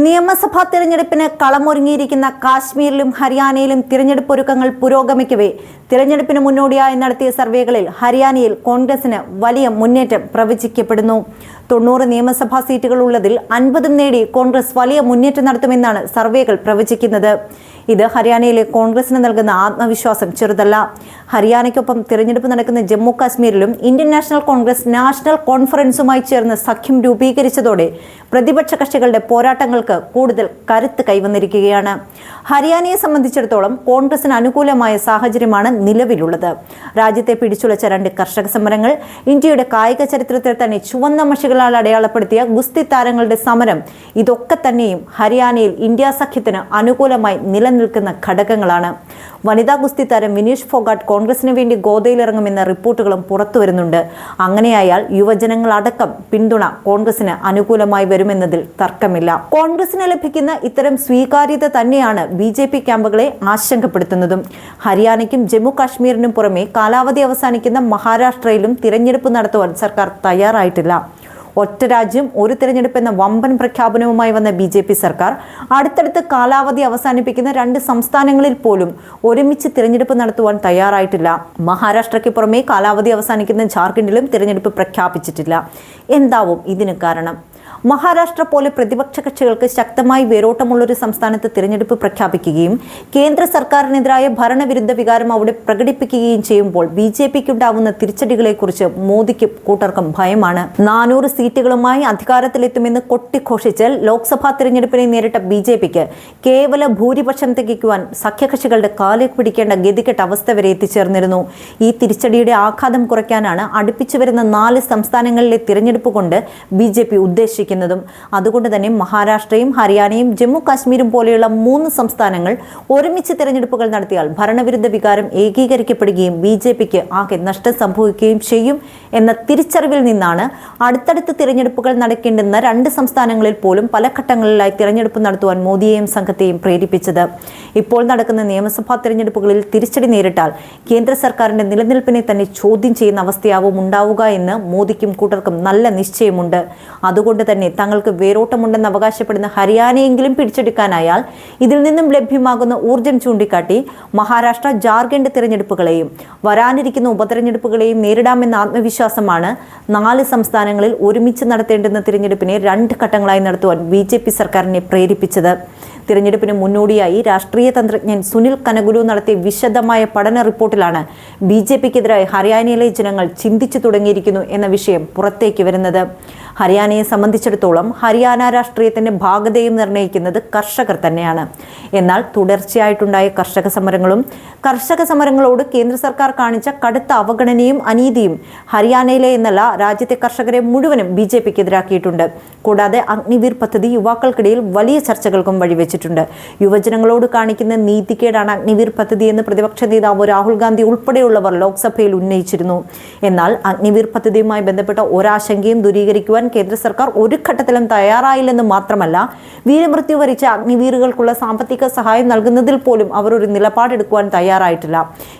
നിയമസഭാ തിരഞ്ഞെടുപ്പിന് കളമൊരുങ്ങിയിരിക്കുന്ന കാശ്മീരിലും ഹരിയാനയിലും തിരഞ്ഞെടുപ്പ് ഒരുക്കങ്ങൾ പുരോഗമിക്കവേ തിരഞ്ഞെടുപ്പിന് മുന്നോടിയായി നടത്തിയ സർവേകളിൽ ഹരിയാനയിൽ കോൺഗ്രസിന് വലിയ മുന്നേറ്റം പ്രവചിക്കപ്പെടുന്നു. തൊണ്ണൂറ് നിയമസഭാ സീറ്റുകൾ ഉള്ളതിൽ അൻപതും നേടി കോൺഗ്രസ് വലിയ മുന്നേറ്റം നടത്തുമെന്നാണ് സർവേകൾ പ്രവചിക്കുന്നത്. ഇത് ഹരിയാനയിലെ കോൺഗ്രസിന് നൽകുന്ന ആത്മവിശ്വാസം ചെറുതല്ല. ഹരിയാനയ്ക്കൊപ്പം തിരഞ്ഞെടുപ്പ് നടക്കുന്ന ജമ്മു കാശ്മീരിലും ഇന്ത്യൻ നാഷണൽ കോൺഗ്രസ് നാഷണൽ കോൺഫറൻസുമായി ചേർന്ന് സഖ്യം രൂപീകരിച്ചതോടെ പ്രതിപക്ഷ കക്ഷികളുടെ പോരാട്ടങ്ങൾക്ക് കൂടുതൽ കരുത്ത് കൈവന്നിരിക്കുകയാണ്. ഹരിയാനയെ സംബന്ധിച്ചിടത്തോളം കോൺഗ്രസിന് അനുകൂലമായ സാഹചര്യമാണ് നിലവിലുള്ളത്. രാജ്യത്തെ പിടിച്ചുളച്ച രണ്ട് കർഷക സമരങ്ങൾ ഇന്ത്യയുടെ കായിക ചരിത്രത്തിൽ തന്നെ ചുവന്ന മഷികളാൽ അടയാളപ്പെടുത്തിയ ഗുസ്തി താരങ്ങളുടെ സമരം ഇതൊക്കെ തന്നെയും ഹരിയാനയിൽ ഇന്ത്യ സഖ്യത്തിന് അനുകൂലമായി നിലനിൽക്കുന്ന ഘടകങ്ങളാണ്. വനിതാ ഗുസ്തി താരം വിനീഷ് ഫോഗാട്ട് കോൺഗ്രസിന് വേണ്ടി ഗോദയിലിറങ്ങുമെന്ന റിപ്പോർട്ടുകളും പുറത്തുവരുന്നുണ്ട്. അങ്ങനെയായാൽ യുവജനങ്ങളടക്കം പിന്തുണ കോൺഗ്രസിന് അനുകൂലമായി വരുമെന്നതിൽ തർക്കമില്ല. കോൺഗ്രസിന് ലഭിക്കുന്ന ഇത്തരം സ്വീകാര്യത തന്നെയാണ് ബി ജെ പി ക്യാമ്പുകളെ ആശങ്കപ്പെടുത്തുന്നതും. ഹരിയാനയ്ക്കും ജമ്മു കാശ്മീരിനും പുറമെ കാലാവധി അവസാനിക്കുന്ന മഹാരാഷ്ട്രയിലും തിരഞ്ഞെടുപ്പ് നടത്തുവാൻ സർക്കാർ തയ്യാറായിട്ടില്ല. ഒറ്റ രാജ്യം ഒരു തിരഞ്ഞെടുപ്പ് എന്ന വമ്പൻ പ്രഖ്യാപനവുമായി വന്ന ബി ജെ പി സർക്കാർ അടുത്തടുത്ത് കാലാവധി അവസാനിപ്പിക്കുന്ന രണ്ട് സംസ്ഥാനങ്ങളിൽ പോലും ഒരുമിച്ച് തിരഞ്ഞെടുപ്പ് നടത്തുവാൻ തയ്യാറായിട്ടില്ല. മഹാരാഷ്ട്രയ്ക്ക് പുറമെ കാലാവധി അവസാനിക്കുന്ന ജാർഖണ്ഡിലും തിരഞ്ഞെടുപ്പ് പ്രഖ്യാപിച്ചിട്ടില്ല. എന്താവും ഇതിന് കാരണം? മഹാരാഷ്ട്ര പോലെ പ്രതിപക്ഷ കക്ഷികൾക്ക് ശക്തമായി വേരോട്ടമുള്ളൊരു സംസ്ഥാനത്ത് തിരഞ്ഞെടുപ്പ് പ്രഖ്യാപിക്കുകയും കേന്ദ്ര സർക്കാരിനെതിരായ ഭരണവിരുദ്ധ വികാരം അവിടെ പ്രകടിപ്പിക്കുകയും ചെയ്യുമ്പോൾ ബി ജെ പിക്ക് ഉണ്ടാവുന്ന തിരിച്ചടികളെക്കുറിച്ച് മോദിക്ക് കൂട്ടർക്കും ഭയമാണ്. നാനൂറ് സീറ്റുകളുമായി അധികാരത്തിലെത്തുമെന്ന് കൊട്ടിഘോഷിച്ച് ലോക്സഭാ തിരഞ്ഞെടുപ്പിനെ നേരിട്ട ബി ജെ പിക്ക് കേവല ഭൂരിപക്ഷം തികയ്ക്കുവാൻ സഖ്യകക്ഷികളുടെ കാലിൽ പിടിക്കേണ്ട ഗതികെട്ട അവസ്ഥ വരെ എത്തിച്ചേർന്നിരുന്നു. ഈ തിരിച്ചടിയുടെ ആഘാതം കുറയ്ക്കാനാണ് അടുപ്പിച്ചു വരുന്ന നാല് സംസ്ഥാനങ്ങളിലെ തിരഞ്ഞെടുപ്പ് കൊണ്ട് ബി ജെ പി ഉദ്ദേശിക്കുന്നത്. ഉദ്ദേശിക്കുന്നതും അതുകൊണ്ട് തന്നെ മഹാരാഷ്ട്രയും ഹരിയാനയും ജമ്മു കാശ്മീരും പോലെയുള്ള മൂന്ന് സംസ്ഥാനങ്ങൾ ഒരുമിച്ച് തെരഞ്ഞെടുപ്പുകൾ നടത്തിയാൽ ഭരണവിരുദ്ധ വികാരം ഏകീകരിക്കപ്പെടുകയും ബി ജെ പിക്ക് ആകെ നഷ്ടം സംഭവിക്കുകയും ചെയ്യും എന്ന തിരിച്ചറിവിൽ നിന്നാണ് അടുത്തടുത്ത് തിരഞ്ഞെടുപ്പുകൾ നടക്കേണ്ടുന്ന രണ്ട് സംസ്ഥാനങ്ങളിൽ പോലും പല ഘട്ടങ്ങളിലായി തിരഞ്ഞെടുപ്പ് നടത്തുവാൻ മോദിയെയും സംഘത്തെയും പ്രേരിപ്പിച്ചത്. ഇപ്പോൾ നടക്കുന്ന നിയമസഭാ തിരഞ്ഞെടുപ്പുകളിൽ തിരിച്ചടി നേരിട്ടാൽ കേന്ദ്ര സർക്കാരിന്റെ നിലനിൽപ്പിനെ തന്നെ ചോദ്യം ചെയ്യുന്ന അവസ്ഥയാവും ഉണ്ടാവുക എന്ന് മോദിക്കും കൂട്ടർക്കും നല്ല നിശ്ചയമുണ്ട്. അതുകൊണ്ട് തന്നെ തങ്ങൾക്ക് വേരോട്ടമുണ്ടെന്ന് അവകാശപ്പെടുന്ന ഹരിയാനയെങ്കിലും പിടിച്ചെടുക്കാനായാൽ ഇതിൽ നിന്നും ലഭ്യമാകുന്ന ഊർജം ചൂണ്ടിക്കാട്ടി മഹാരാഷ്ട്ര ജാർഖണ്ഡ് തിരഞ്ഞെടുപ്പുകളെയും വരാനിരിക്കുന്ന ഉപതെരഞ്ഞെടുപ്പുകളെയും നേരിടാമെന്ന ആത്മവിശ്വാസമാണ് നാല് സംസ്ഥാനങ്ങളിൽ ഒരുമിച്ച് നടത്തേണ്ടുന്ന തിരഞ്ഞെടുപ്പിനെ രണ്ട് ഘട്ടങ്ങളായി നടത്തുവാൻ ബി സർക്കാരിനെ പ്രേരിപ്പിച്ചത്. തിരഞ്ഞെടുപ്പിന് മുന്നോടിയായി രാഷ്ട്രീയ തന്ത്രജ്ഞൻ സുനിൽ കനഗുരു നടത്തിയ വിശദമായ പഠന റിപ്പോർട്ടിലാണ് ബി ജെ പിക്കെതിരായി ഹരിയാനയിലെ ജനങ്ങൾ ചിന്തിച്ചു തുടങ്ങിയിരിക്കുന്നു എന്ന വിഷയം പുറത്തേക്ക് വരുന്നത്. ഹരിയാനയെ സംബന്ധിച്ചിടത്തോളം ഹരിയാന രാഷ്ട്രീയത്തിന്റെ ഭാഗതയും നിർണയിക്കുന്നത് കർഷകർ തന്നെയാണ്. എന്നാൽ തുടർച്ചയായിട്ടുണ്ടായ കർഷക സമരങ്ങളും കർഷക സമരങ്ങളോട് കേന്ദ്ര സർക്കാർ കാണിച്ച കടുത്ത അവഗണനയും അനീതിയും ഹരിയാനയിലെ എന്നല്ല രാജ്യത്തെ കർഷകരെ മുഴുവനും ബി ജെ പിക്കെതിരാക്കിയിട്ടുണ്ട്. കൂടാതെ അഗ്നിവീർ പദ്ധതി യുവാക്കൾക്കിടയിൽ വലിയ ചർച്ചകൾക്കും വഴിവെച്ചിട്ടുണ്ട് യുവജനങ്ങളോട് കാണിക്കുന്ന നീതികേടാണ് അഗ്നിവീർ പദ്ധതി എന്ന് പ്രതിപക്ഷ നേതാവ് രാഹുൽ ഗാന്ധി ഉൾപ്പെടെയുള്ളവർ ലോക്സഭയിൽ ഉന്നയിച്ചിരുന്നു. എന്നാൽ അഗ്നിവീർ പദ്ധതിയുമായി ബന്ധപ്പെട്ട ഒരാശങ്കയും ദൂരീകരിക്കുവാൻ കേന്ദ്ര സർക്കാർ ഒരു ഘട്ടത്തിലും തയ്യാറായില്ലെന്ന് മാത്രമല്ല വീരമൃത്യു വരിച്ച അഗ്നിവീറുകൾക്കുള്ള സാമ്പത്തിക സഹായം നൽകുന്നതിൽ പോലും അവർ ഒരു നിലപാടെടുക്കുവാൻ തയ്യാറായിട്ടില്ല.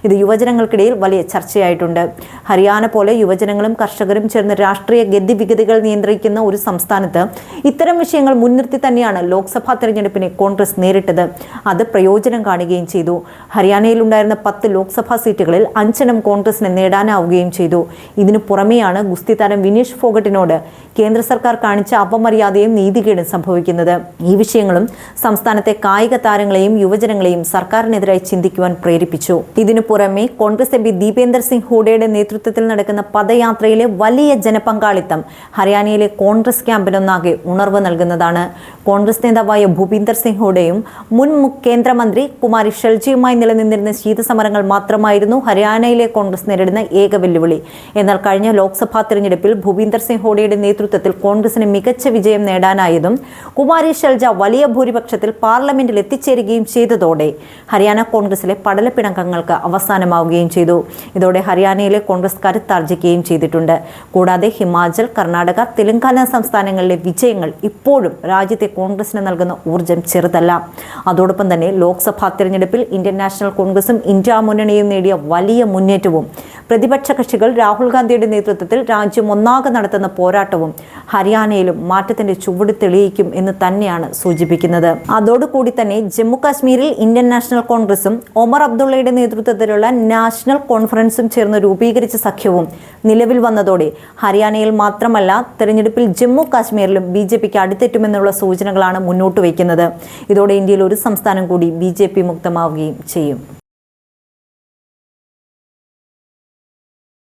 ഇത് യുവജനങ്ങൾക്കിടയിൽ വലിയ ചർച്ചയായിട്ടുണ്ട്. ഹരിയാന പോലെ യുവജനങ്ങളും കർഷകരും ചേർന്ന് രാഷ്ട്രീയ ഗതിവിഗതികൾ നിയന്ത്രിക്കുന്ന ഒരു സംസ്ഥാനത്ത് ഇത്തരം വിഷയങ്ങൾ മുൻനിർത്തി തന്നെയാണ് ലോക്സഭാ തെരഞ്ഞെടുപ്പിനെ കോൺഗ്രസ് നേരിട്ടത്. അത് പ്രയോജനം കാണുകയും ചെയ്തു. ഹരിയാനയിലുണ്ടായിരുന്ന പത്ത് ലോക്സഭാ സീറ്റുകളിൽ അഞ്ചെണ്ണം കോൺഗ്രസിന് നേടാനാവുകയും ചെയ്തു. ഇതിനു പുറമെയാണ് ഗുസ്തി താരം വിനീഷ് ഫോഗട്ടിനോട് കേന്ദ്ര സർക്കാർ കാണിച്ച അപമര്യാദയും നീതികേടും സംഭവിക്കുന്നത്. ഈ വിഷയങ്ങളും സംസ്ഥാനത്തെ കായിക താരങ്ങളെയും യുവജനങ്ങളെയും സർക്കാരിനെതിരായി ചിന്തിക്കുവാൻ പ്രേരിപ്പിച്ചു. ഇതിനു പുറമെ Congress M P Deepender Singh ഹൂഡയുടെ നേതൃത്വത്തിൽ നടക്കുന്ന പദയാത്രയിലെ വലിയ ജനപങ്കാളിത്തം ഹരിയാനയിലെ കോൺഗ്രസ് ക്യാമ്പിനൊന്നാകെ ഉണർവ് നൽകുന്നതാണ്. കോൺഗ്രസ് നേതാവായ ഭൂപീന്ദർ സിംഗ് ഹൂഡയും മുൻ കേന്ദ്രമന്ത്രി കുമാരി ഷെൽജിയുമായി നിലനിന്നിരുന്ന ശീതസമരങ്ങൾ മാത്രമായിരുന്നു ഹരിയാനയിലെ കോൺഗ്രസ് നേരിടുന്ന ഏക വെല്ലുവിളി. എന്നാൽ കഴിഞ്ഞ ലോക്സഭാ തെരഞ്ഞെടുപ്പിൽ ഭൂപീന്ദർ സിംഗ് ഹൂഡയുടെ നേതൃത്വത്തിൽ കോൺഗ്രസിന് മികച്ച വിജയം നേടാനായതും കുമാരി ഷെൽജ വലിയ ഭൂരിപക്ഷത്തിൽ പാർലമെന്റിൽ എത്തിച്ചേരുകയും ചെയ്തതോടെ ഹരിയാന കോൺഗ്രസിലെ പടല ബലപ്പിണക്കങ്ങൾക്ക് അവസാനമാവുകയും ചെയ്തു. ഇതോടെ ഹരിയാനയിലെ കോൺഗ്രസ് കരുത്താർജിക്കുകയും ചെയ്തിട്ടുണ്ട്. കൂടാതെ ഹിമാചൽ കർണാടക തെലങ്കാന സംസ്ഥാനങ്ങളിലെ വിജയങ്ങൾ ഇപ്പോഴും രാജ്യത്തെ കോൺഗ്രസിന് നൽകുന്ന ഊർജം ചെറുതല്ല. അതോടൊപ്പം തന്നെ ലോക്സഭാ തിരഞ്ഞെടുപ്പിൽ ഇന്ത്യൻ നാഷണൽ കോൺഗ്രസും ഇന്ത്യ മുന്നണിയും നേടിയ വലിയ മുന്നേറ്റവും. പ്രതിപക്ഷ കക്ഷികൾ രാഹുൽ ഗാന്ധിയുടെ നേതൃത്വത്തിൽ രാജ്യം ഒന്നാകെ നടത്തുന്ന പോരാട്ടവും ഹരിയാനയിലും മാറ്റത്തിന്റെ ചുവട് തെളിയിക്കും എന്ന് തന്നെയാണ് സൂചിപ്പിക്കുന്നത്. അതോടുകൂടി തന്നെ ജമ്മു കാശ്മീരിൽ ഇന്ത്യൻ നാഷണൽ കോൺഗ്രസും ഒമർ അബ്ദുള്ളയുടെ നേതൃത്വത്തിലുള്ള നാഷണൽ കോൺഫറൻസും ചേർന്ന് രൂപീകരിച്ച സഖ്യവും നിലവിൽ വന്നതോടെ ഹരിയാനയിൽ മാത്രമല്ല തെരഞ്ഞെടുപ്പിൽ ജമ്മു കാശ്മീരിലും ബി ജെ പിക്ക് അടുത്തെറ്റുമെന്നുള്ള സൂചനകളാണ് മുന്നോട്ട് വയ്ക്കുന്നത്. ഇതോടെ ഇന്ത്യയിൽ ഒരു സംസ്ഥാനം കൂടി ബി മുക്തമാവുകയും ചെയ്യും.